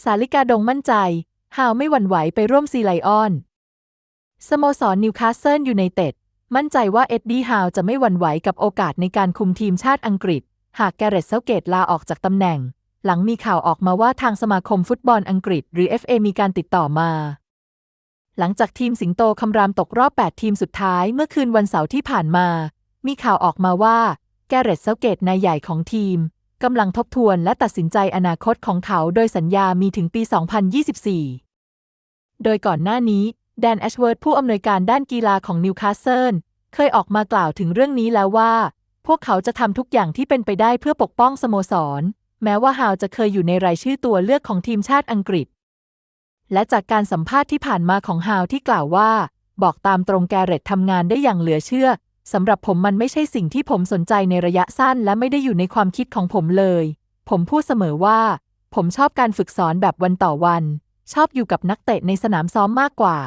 สาลิกาดงมั่นใจฮาวไม่หวั่นไหวไปร่วมซีไลออน สโมสรนิวคาสเซิลยูไนเต็ดมั่นใจว่าเอ็ดดี้ฮาวจะไม่หวั่นไหวกับโอกาสในการคุมทีมชาติอังกฤษ หากแกเรตเซาเกตลาออกจากตำแหน่ง หลังมีข่าวออกมาว่าทางสมาคมฟุตบอลอังกฤษ หรือ FA มีการติดต่อมา หลังจากทีมสิงโตคำรามตกรอบ 8 ทีมสุดท้ายเมื่อคืนวันเสาร์ที่ผ่านมา มีข่าวออกมาว่าแกเรตเซาเกตนายใหญ่ของทีม กำลังทบทวนและตัดสินใจอนาคตของเขาโดยสัญญามีถึงปี 2024 โดยก่อนหน้านี้ แดนแอชเวิร์ดผู้อำนวยการด้านกีฬาของนิวคาสเซิลเคยออกมากล่าวถึงเรื่องนี้แล้วว่า พวกเขาจะทำทุกอย่างที่เป็นไปได้เพื่อปกป้องสโมสร แม้ว่าฮาวจะเคยอยู่ในรายชื่อตัวเลือกของทีมชาติอังกฤษ และจากการสัมภาษณ์ที่ผ่านมาของฮาวที่กล่าวว่า บอกตามตรงแกเรตทำงานได้อย่างเหลือเชื่อ สำหรับผมมันไม่ใช่สิ่งที่ผมสนใจในระยะสั้น และไม่ได้อยู่ในความคิดของผมเลย ผมพูดเสมอว่า ผมชอบการฝึกสอนแบบวันต่อวัน ชอบอยู่กับนักเตะในสนามซ้อมมากกว่า